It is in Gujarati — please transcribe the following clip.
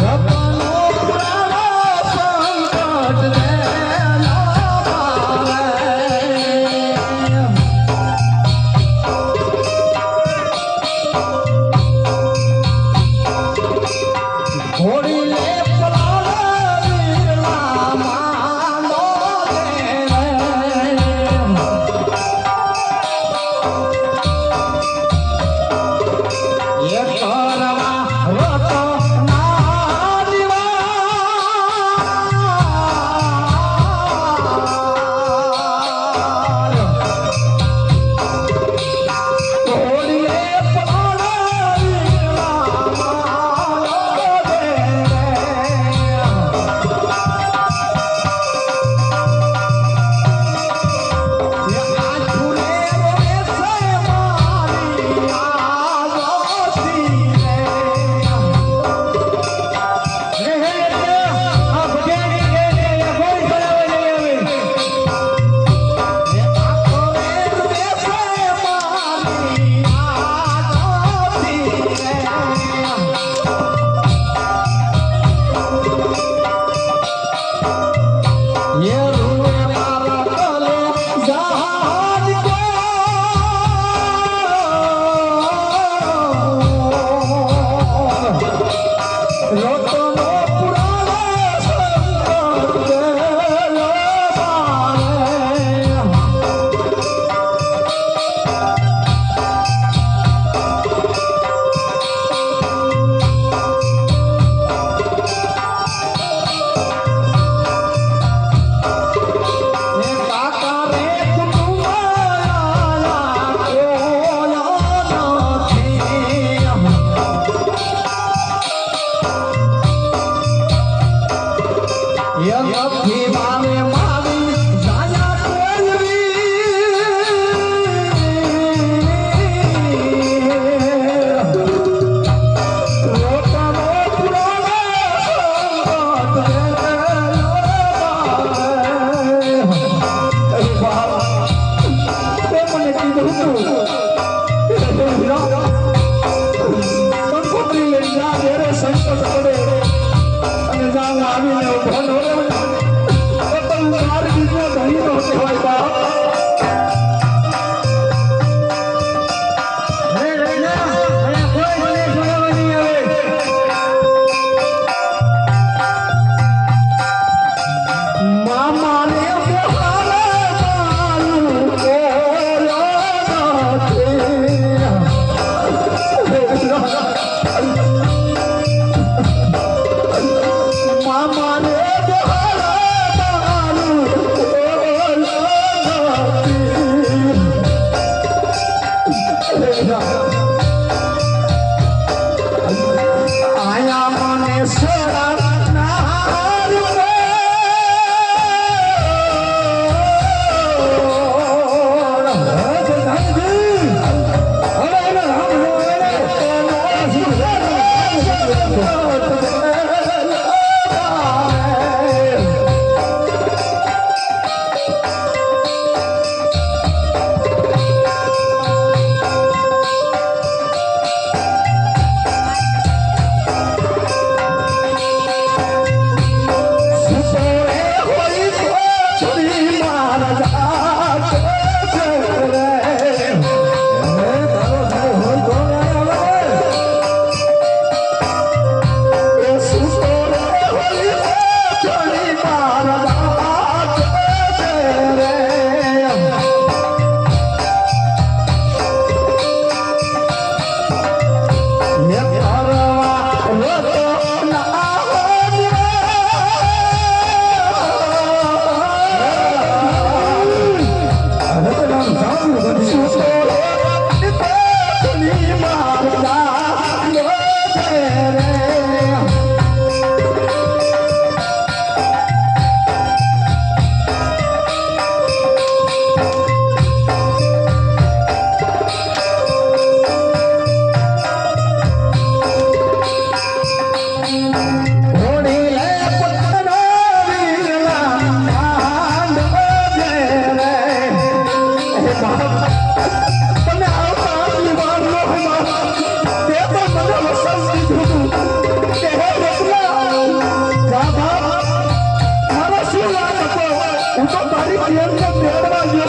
Up sim. આવીને ઊભો નો પણ મારી બીજો ધણી નો કહેવાય ra ja ko ko அறிவு எந்த தேடலாகிய